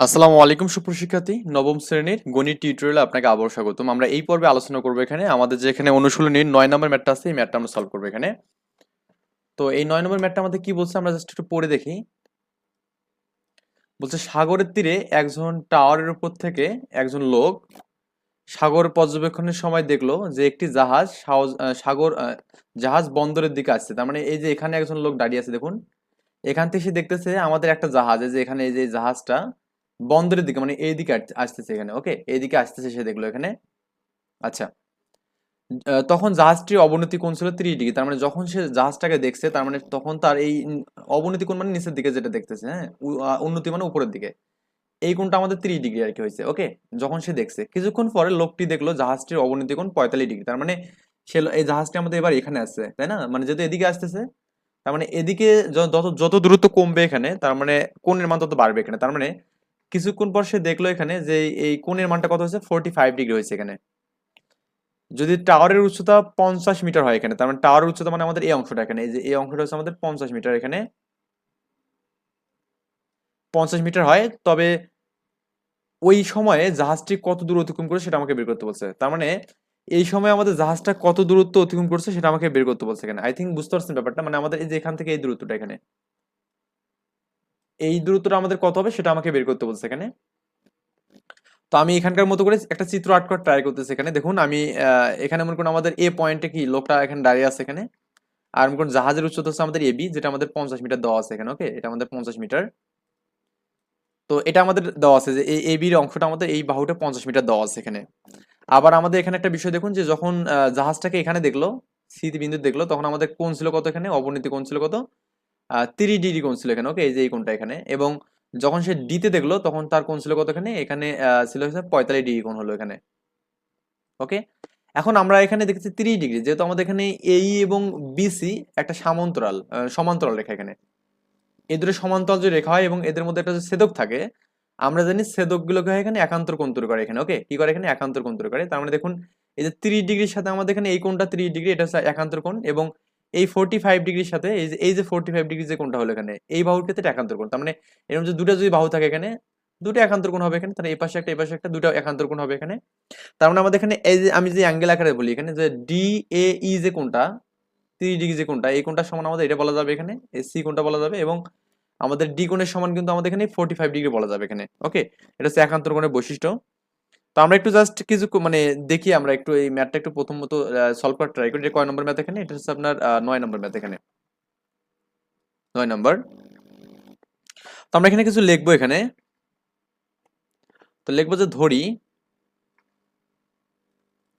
আসসালামু আলাইকুম সুপ্রশিক্ষার্থী নবম শ্রেণির গণিত টিউটোরিয়ালে আপনাকে আবার স্বাগতম। আমরা এই পর্বে আলোচনা করব এখানে। আমাদের যে এখানে অনুশীলনীর নয় নম্বর ম্যাটটা আছে, এই ম্যাটটা আমরা সলভ করব এখানে। তো এই নয় নম্বর ম্যাটটা আমাদের কি বলছে, আমরা জাস্ট একটু পড়ে দেখি। বলছে, সাগরের তীরে একজন টাওয়ারের উপর থেকে একজন লোক সাগর পর্যবেক্ষণের সময় দেখল যে একটি জাহাজ সাগর জাহাজ বন্দরের দিকে আসছে। তার মানে এই যে এখানে একজন লোক দাঁড়িয়ে আছে, দেখুন। এখান থেকে সে দেখতেছে আমাদের একটা জাহাজ, এই যে এখানে এই যে জাহাজটা বন্দরের দিকে মানে এইদিকে আস- আসতেছে এখানে ওকে এইদিকে আসতেছে, সে দেখল এখানে। আচ্ছা। তখন জাহাজটির অবনতি কোণ ছিল ত্রিশ ডিগ্রি, তার মানে যখন সে জাহাজটাকে দেখছে, তার মানে তখন তার এই অবনতি কোণ মানে নিচের দিকে যেটা দেখতেছে হ্যাঁ? উন্নতি মানে উপরের দিকে। এই কোণটা আমাদের ত্রিশ ডিগ্রি আর কি হয়েছে ওকে যখন সে দেখছে, কিছুক্ষণ পরে লোকটি দেখল জাহাজটির অবনতি কোণ পঁয়তাল্লিশ ডিগ্রি, তার মানে সে এই জাহাজটি আমাদের এবার এখানে আসছে তাই না? মানে যেহেতু এদিকে আসতেছে, তার মানে এদিকে যত যত দূরত্ব কমবে এখানে, তার মানে কোণের মান তত বাড়বে এখানে, তার মানে কিছুক্ষণ পর সে দেখল এখানে যে এই কোণের মানটা কত হয়েছে? ফোরটি ফাইভ ডিগ্রি হয়েছে এখানে। যদি টাওয়ারের উচ্চতা পঞ্চাশ মিটার হয় এখানে, তার মানে টাওয়ারের উচ্চতা মানে আমাদের এই অংশটা এখানে, এই যে এই অংশটা হচ্ছে আমাদের পঞ্চাশ মিটার এখানে। পঞ্চাশ মিটার হয়, তবে ওই সময়ে জাহাজটি কত দূর অতিক্রম করে সেটা আমাকে বের করতে বলছে। তার মানে এই সময় আমাদের জাহাজটা কত দূরত্ব অতিক্রম করছে সেটা আমাকে বের করতে বলছে এখানে। আই থিঙ্ক বুঝতে পারছেন ব্যাপারটা? মানে আমাদের এই যে এখান থেকে এই দূরত্বটা এখানে। এই দূরত্বটা আমাদের কত হবে সেটা আমাকে বের করতে বলছে এখানে। তো আমি এখানকার মতো করে একটা চিত্র আর্ট করার ট্রাই করতেছি এখানে। দেখুন, আমি এখানে মনে করুন আমাদের এ পয়েন্টে কি, লোকটা এখানে দাঁড়িয়ে আছে এখানে। আর মনে করুন জাহাজের উচ্চতা হচ্ছে আমাদের এবি যেটা আমাদের পঞ্চাশ মিটার দেওয়া আছে এখানে ওকে এটা আমাদের পঞ্চাশ মিটার তো এটা আমাদের দেওয়া আছে যে এই এবির অংশটা আমাদের এই বাহুটা পঞ্চাশ মিটার দেওয়া আছে এখানে। আবার আমাদের এখানে একটা বিষয় দেখুন যে যখন জাহাজটাকে এখানে দেখল স্মৃতি বিন্দু দেখল, তখন আমাদের কোন ছিল কত এখানে? অবনীতি কোন ছিল কত? তিরিশ ডিগ্রি কোণ ছিল এখানে ওকে এই যে এই কোণটা এখানে। এবং যখন সে ডিতে দেখল, তখন তার কোণ ছিল কত এখানে এখানে ছিল হচ্ছে পঁয়তাল্লিশ ডিগ্রি কোণ হলো এখানে। ওকে এখন আমরা এখানে দেখছি তিরিশ ডিগ্রি। যেহেতু আমাদের এখানে এই এবং বিসি একটা সামান্তরাল সমান্তরাল রেখা এখানে। এই দুটো সমান্তরাল যে রেখা হয় এবং এদের মধ্যে একটা ছেদক থাকে, আমরা জানি ছেদক গুলোকে হয় এখানে একান্তর কোণ তৈরি করে এখানে ওকে কি করে এখানে? একান্তর কোণ তৈরি করে। তার মানে দেখুন, এই যে তিরিশ ডিগ্রির সাথে আমাদের এখানে এই কোণটা তিরিশ ডিগ্রি, এটা হচ্ছে একান্তর কোণ এবং এই ফোর্টি ফাইভ ডিগ্রির সাথে, এই যে এই যে ফোর্টি ফাইভ ডিগ্রি যে কোণটা হলো এখানে, এই বাহুর ক্ষেত্রে একান্তর কোণ। তার মানে এরকম যে দুটো যদি বাহু থাকে এখানে, দুটো একান্তর কোণ হবে এখানে, তাহলে এই পাশে একটা, এই পাশে একটা, দুটো একান্তর কোণ হবে এখানে। তার মানে আমাদের এখানে এই যে, আমি যে অ্যাঙ্গেল আকারে বলি এখানে যে ডি এ ই যে কোনটা তিরিশ ডিগ্রি যে কোণটা, এই কোণটা সমান আমাদের এটা বলা যাবে এখানে, এই সি কোণটা বলা যাবে এবং আমাদের ডি কোণের সমান কিন্তু আমাদের এখানে ফোর্টি ফাইভ ডিগ্রি বলা যাবে এখানে ওকে এটা হচ্ছে একান্তর কোণের বৈশিষ্ট্য। তো আমরা একটু জাস্ট কিছু মানে দেখি আমরা একটু এই ম্যাথটা একটু প্রথম মতো সলভ করার ট্রাই করি। এটা কয় নম্বর ম্যাথ এখানে? এটা হচ্ছে আপনার নয় নম্বর ম্যাথ এখানে। নয় নম্বর তো আমরা এখানে কিছু লিখব এখানে। তো লিখব যে ধরি।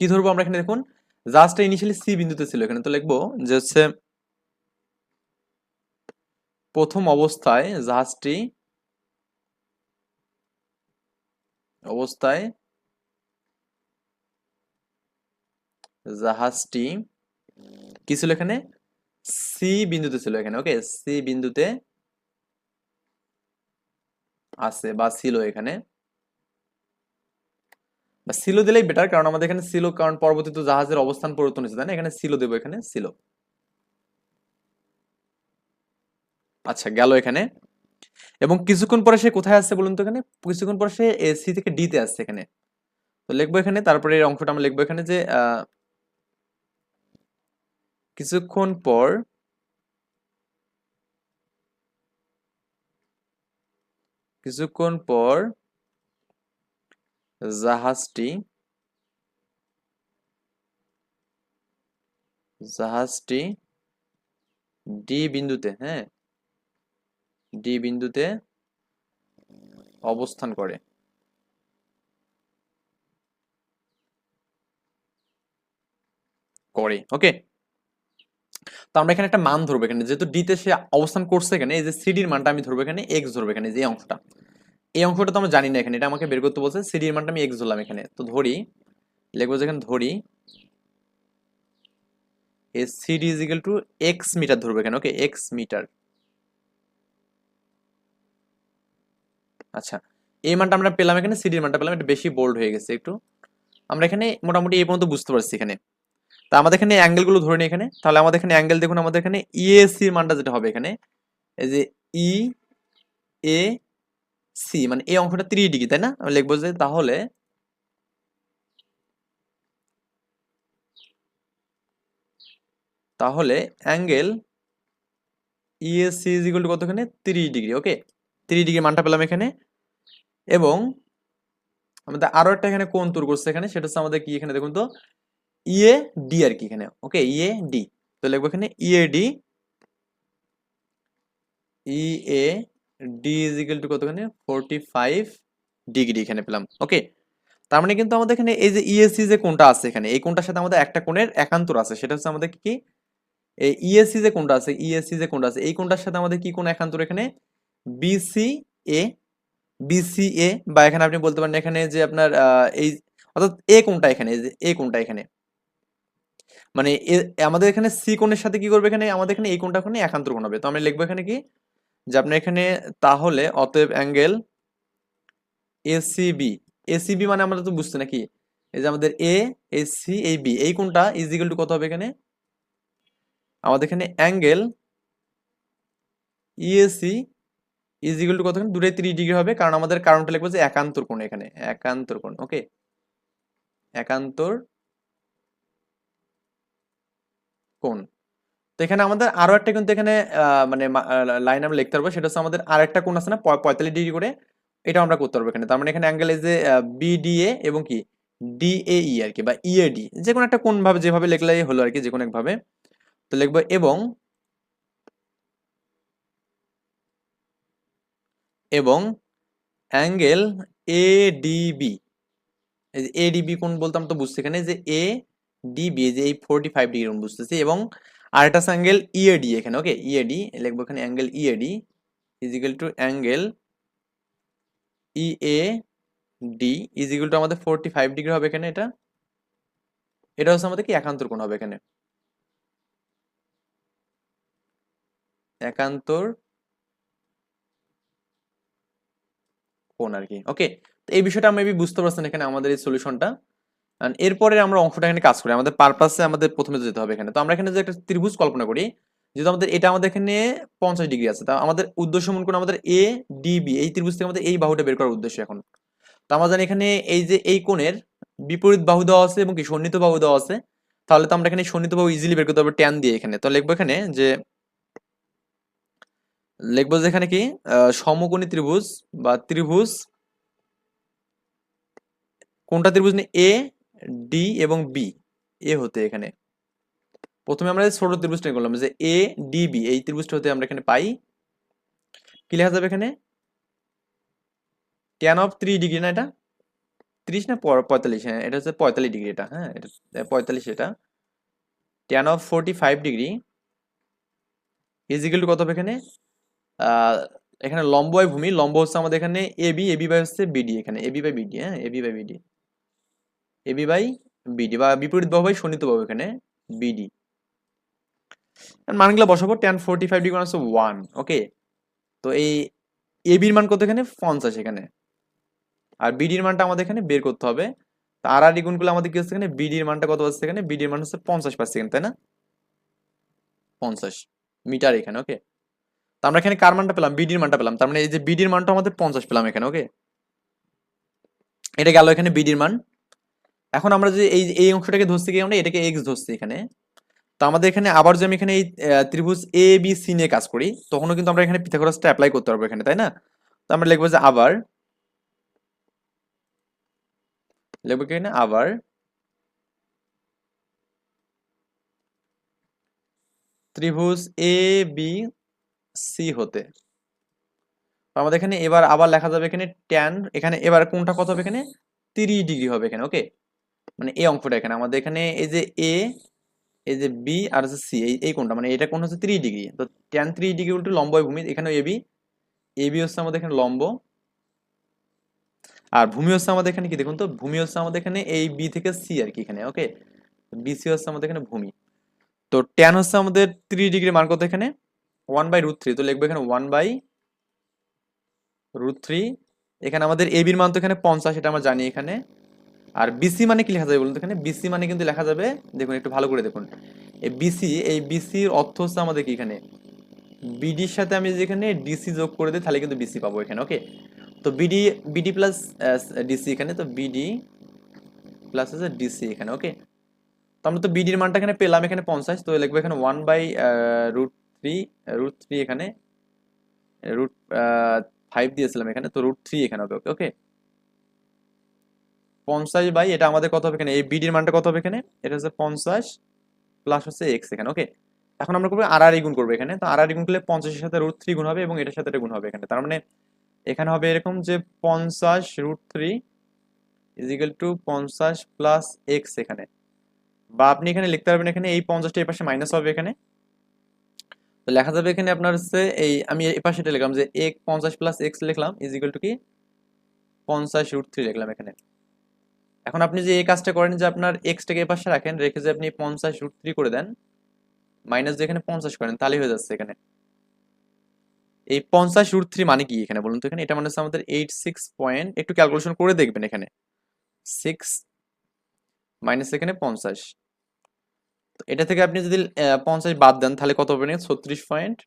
কি ধরবো আমরা এখানে দেখুন? জাস্টটা ইনিশিয়ালি সি বিন্দুতে ছিল এখানে। তো লিখব যে হচ্ছে প্রথম অবস্থায় জাহাজটি অবস্থায় জাহাজটি কি ছিল এখানে? সি বিন্দুতে ছিল এখানে ওকে সি বিন্দুতে আছে বা ছিল এখানে। বা ছিল দিলেই বেটার কারণ আমাদের এখানে সিলো কারণ পরবর্তীতে জাহাজের অবস্থান পরিবর্তন হয়েছে তাই না? এখানে সিলো দেবো এখানে ছিল। আচ্ছা গেল এখানে। এবং কিছুক্ষণ পরে সে কোথায় আসছে বলুন তো এখানে? কিছুক্ষণ পরে সে সি থেকে ডি তে আসছে এখানে। তো লিখব এখানে তারপরে এই অংশটা আমরা লিখব এখানে যে আহ, কিছুক্ষণ পর কিছুক্ষণ পর জাহাজটি জাহাজটি ডি বিন্দুতে হ্যাঁ? ডি বিন্দুতে অবস্থান করে। করে, ওকে? তো আমরা এখানে একটা মান ধরবো এখানে। যেহেতু ডি তে সে অবস্থান করছে এখানে, এই যে সিডির মানটা আমি ধরবো এখানে এক্স ধরবো এখানে, যে অংশটা। এই অংশটা তো আমরা জানি না এখানে, এটা আমাকে বের করতে বলছে সিডির মানটা আমি এক্স ধরলাম এখানে। তো ধরি, লিখব যেখানে ধরি CD is equal to X metre ধরবো এখানে ওকে এক্স মিটার আচ্ছা এই মানটা আমরা পেলাম এখানে সিডির মানটা পেলাম, এটা বেশি বোল্ড হয়ে গেছে একটু। আমরা এখানে মোটামুটি এই পর্যন্ত বুঝতে পারছি এখানে। তা আমাদের এখানে অ্যাঙ্গেলগুলো ধরে নিই এখানে। তাহলে আমাদের এখানে অ্যাঙ্গেল দেখুন, আমাদের এখানে ইএসি এর মানটা যেটা হবে এখানে, এই যে ই এ সি মানে এই অংশটা ত্রিশ ডিগ্রি, তাই না? আমি লিখব যে তাহলে তাহলে angle ESC is equal to কতখানে? তিরিশ ডিগ্রি ওকে তিরিশ ডিগ্রি মানটা পেলাম এখানে। এবং আমাদের আরও একটা এখানে কোন তৈরি করছে এখানে, সেটা হচ্ছে আমাদের কি এখানে দেখুন তো? ইএ ডি আর কি এখানে ওকে ইএ ডি তো লিখব এখানে EA D EA D is equal to কতখানে? Forty five degree এখানে পেলাম ওকে তার মানে কিন্তু আমাদের এখানে এই যে ইএসসি যে কোণটা আছে এখানে, এই কোণটার সাথে আমাদের একটা কোণের একান্তর আছে, সেটা হচ্ছে আমাদের কি? এই ইএসসি যে কোণটা আছে ইএসসি যে কোণটা আছে, এই কোণটার সাথে আমাদের কি কোণ একান্তর এখানে? বিসি এ বিসি এ বা এখানে আপনি বলতে পারেন এখানে যে আপনার এই, অর্থাৎ এ কোণটা এখানে এ কোণটা এখানে। মানে আমাদের এখানে সি কোণের সাথে কি করবে এখানে? আমাদের এখানে এই কোণটা ওখানে একান্তর কোণ হবে। তো আমরা লিখব এখানে কি? যে আপনার এখানে তাহলে অতএব অ্যাঙ্গেল এসিবি এসিবি মানে আমরা তো বুঝতে নাকি? এই যে আমাদের এ এসি এই বি, এই কোণটা ইজ ইকুয়াল টু কত হবে এখানে? আমাদের এখানে angle EAC is equal to কত দুটাই ত্রিশ ডিগ্রি হবে, কারণ আমাদের কারণটা লিখব যে একান্তর কোণ এখানে। একান্তর কোণ ওকে একান্তর কোণ তো এখানে আমাদের আরও একটা কিন্তু এখানে মানে লাইন আমরা লিখতে পারব। সেটা হচ্ছে আমাদের আরেকটা কোণ আছে না, পঁয়- পঁয়তাল্লিশ ডিগ্রি করে। এটা আমরা করতে পারব এখানে। তার মানে এখানে অ্যাঙ্গেল যে বিডিএ এবং কি? ডিএই আর কি, বা ইএডি যে কোনো একটা কোণ ভাবে যেভাবে লিখলেই হলো আর কি যে কোনো একভাবে তো লিখব এবং এবং অ্যাঙ্গেল এডিবি এই যে এডিবি কোণ বলতাম তো বুঝছি এখানে। যে এ ডিবি যে এই ফোরটি ফাইভ ডিগ্রি বুঝতেছি এবং আরেকটা অ্যাঙ্গেল ইএডি এখানে ওকে ইএডি লিখব এখানে angle EAD is equal to angle EA D is equal to আমাদের ফোরটি ফাইভ ডিগ্রি হবে এখানে এটা। এটা হচ্ছে আমাদের কি? একান্তর কোণ হবে এখানে। একান্তর কোণ আর কি ওকে তো এই বিষয়টা আমি বুঝতে পারছেন এখানে আমাদের এই সলিউশনটা এরপরে আমরা অংশটা এখানে কাজ করি। আমাদের পারপাসে আমাদের প্রথমে যেতে হবে এখানে। তো আমরা এখানে যে একটা ত্রিভুজ কল্পনা করি, যেহেতু আমাদের এটা আমাদের এখানে পঞ্চাশ ডিগ্রি আছে, তা আমাদের উদ্দেশ্য মনে করুন আমাদের এ ডিবি এই ত্রিভুজ থেকে আমাদের এই বাহুটা বের করার উদ্দেশ্য এখন। তো আমরা জানি এখানে এই যে এই কোণের বিপরীত বাহু দেওয়া আছে এবং কি সন্নিহিত বাহু দেওয়া আছে, তাহলে তো আমরা এখানে সন্নিহিত বাহু ইজিলি বের করতে পারব ট্যান দিয়ে এখানে। তো লিখব এখানে যে, লিখব যে এখানে কি সমকোণী ত্রিভুজ বা ত্রিভুজ, কোনটা ত্রিভুজ এ ডি এবং বি এ হতে এখানে। প্রথমে আমরা ছোট ত্রিভুজটা করলাম যে এ ডি বি এই ত্রিভুজটা হতে আমরা এখানে পাই। কি লেখা যাবে এখানে? ট্যান অফ থ্রি ডিগ্রি না এটা? ত্রিশ না পঁয়তাল্লিশ? হ্যাঁ এটা হচ্ছে পঁয়তাল্লিশ ডিগ্রি এটা হ্যাঁ এটা পঁয়তাল্লিশ এটা। Tan of forty five degree is equal to কত হবে এখানে? এখানে লম্ব ভূমি, লম্ব হচ্ছে আমাদের এখানে A B A B by হচ্ছে বিডি এখানে এ বি বাই বিডি হ্যাঁ A B by BD A B by BD বা বিপরীত বাহু বাই শোনিত বাহু এখানে বিডি মানগুলো বসাবো টেন ফোরটি ফাইভ ডিগ্রি হচ্ছে ওয়ান ওকে তো এই এ বির মান কত এখানে? পঞ্চাশ এখানে। আর বিডির মানটা আমাদের এখানে বের করতে হবে। আর আর গুণগুলো আমাদের কি হচ্ছে এখানে? বিডির মানটা কত হচ্ছে এখানে? বিডির মান হচ্ছে পঞ্চাশ পার্সেন্ট তাই না? পঞ্চাশ মিটার এখানে ওকে তো আমরা এখানে কার মানটা পেলাম? বিডির মানটা পেলাম। তার মানে এই যে বিডির মানটা আমাদের পঞ্চাশ পেলাম এখানে ওকে এটা গেল এখানে বিডির মান। এখন আমরা যে এই এই অংশটাকে ধরছি কি আমরা? এটাকে এক্স ধরছি এখানে। তো আমাদের এখানে আবার যদি আমি এখানে এই ত্রিভুজ এ বি সি নিয়ে কাজ করি, তখনও কিন্তু আমরা এখানে পিথাগোরাসটা অ্যাপ্লাই করতে পারব এখানে, তাই না? তো আমরা লিখব যে আবার, লিখব কি আবার, ত্রিভুজ এ বি সি হতে। আমাদের এখানে এবার আবার লেখা যাবে এখানে ট্যান এখানে এবার কোনটা কত হবে এখানে? তিরিশ ডিগ্রি হবে এখানে ওকে মানে এই অঙ্কটা এখানে। আমাদের এখানে এই যে এ এই যে বি আর হচ্ছে সি এই কোনটা মানে এটা কোন হচ্ছে ত্রিশ ডিগ্রি। তো ট্যান ত্রিশ ডিগ্রি উল্টো লম্ব ভূমি এখানে এ বি এ বি হচ্ছে আমাদের এখানে লম্ব। আর ভূমি হচ্ছে আমাদের এখানে কি, দেখুন তো, ভূমি হচ্ছে আমাদের এখানে এই বি থেকে সি আর কি এখানে ওকে বিসি হচ্ছে আমাদের এখানে ভূমি। তো ট্যান হচ্ছে আমাদের ত্রিশ ডিগ্রি মান কত এখানে? ওয়ান বাই রুট থ্রি তো লিখব এখানে ওয়ান বাই রুট থ্রি এখানে আমাদের এ বির মান তো এখানে পঞ্চাশ, এটা আমরা জানি এখানে। আর বিসি মানে কি লেখা যাবে বলুন এখানে? বিসি মানে কিন্তু লেখা যাবে, দেখুন একটু ভালো করে দেখুন। এই বিসি এই বিসির অর্থ হচ্ছে আমাদের কি এখানে? বিডির সাথে আমি যেখানে ডিসি যোগ করে দিই, তাহলে কিন্তু বিসি পাবো এখানে ওকে তো বিডি বিডি প্লাস ডিসি এখানে, তো বিডি প্লাস আছে ডিসি এখানে ওকে তো আমরা তো বিডির মানটা এখানে পেলাম, এখানে পঞ্চাশ, তো লিখব এখানে one by root three root three এখানে রুট ফাইভ দিয়েছিলাম এখানে, তো রুট থ্রি এখানে হবে ওকে ওকে পঞ্চাশ বাই, এটা আমাদের কত হবে এখানে? এই বিডির মানটা কত হবে এখানে? এটা হচ্ছে পঞ্চাশ প্লাস হচ্ছে এক্স এখানে ওকে এখন আমরা করব আর আর গুণ করব এখানে। তো আর আর গুণ করলে পঞ্চাশের সাথে রুট থ্রি গুণ হবে এবং এটার সাথে গুণ হবে এখানে। তার মানে এখানে হবে এরকম যে পঞ্চাশ root three is equal to পঞ্চাশ প্লাস এক্স এখানে। বা আপনি এখানে লিখতে পারবেন এখানে এই পঞ্চাশটা এই পাশে মাইনাস হবে এখানে। তো লেখা যাবে এখানে আপনার হচ্ছে এই, আমি এই পাশে এটা লিখলাম যে এক পঞ্চাশ প্লাস এক্স লিখলাম ইজিক্যাল টু কি? পঞ্চাশ রুট থ্রি লিখলাম এখানে। এখন আপনি যে এই কাজটা করেন যে আপনার এক্সটাকে এই পাশে রাখেন, রেখে যে আপনি পঞ্চাশ রুট থ্রি করে দেন মাইনাস যেখানে পঞ্চাশ করেন, তাহলেই হয়ে যাচ্ছে এখানে। এই পঞ্চাশ রুট থ্রি মানে কি এখানে বলুন তো এখানে? এটা মানে হচ্ছে আমাদের এইট সিক্স পয়েন্ট একটু ক্যালকুলেশন করে দেখবেন এখানে। সিক্স মাইনাস এখানে পঞ্চাশ। তো এটা থেকে আপনি যদি পঞ্চাশ বাদ দেন, তাহলে কত পাবেন ছত্রিশ পয়েন্ট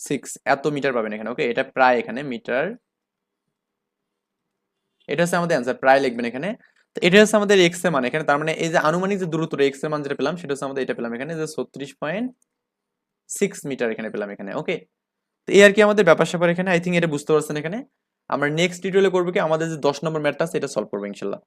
সিক্স এত মিটার পাবেন এখানে ওকে এটা প্রায় এখানে মিটার এটা হচ্ছে আমাদের অ্যান্সার প্রায় লিখবেন এখানে। এটা হচ্ছে আমাদের এক্সের মান, এখানে তার মানে এই যে আনুমানিক যে দূরত্ব এক্সের মান যেটা পেলাম, সেটা হচ্ছে আমাদের এটা পেলাম এখানে, যে ছত্রিশ পয়েন্ট সিক্স মিটার এখানে পেলাম এখানে ওকে তো এই আর কি আমাদের ব্যাপার স্যাপার এখানে আই থিঙ্ক এটা বুঝতে পারছেন এখানে। আমরা নেক্সট টিউটোরিয়ালে করব কি, আমাদের যে দশ নম্বর ম্যাটটা সেটা সলভ করব ইনশাল্লাহ।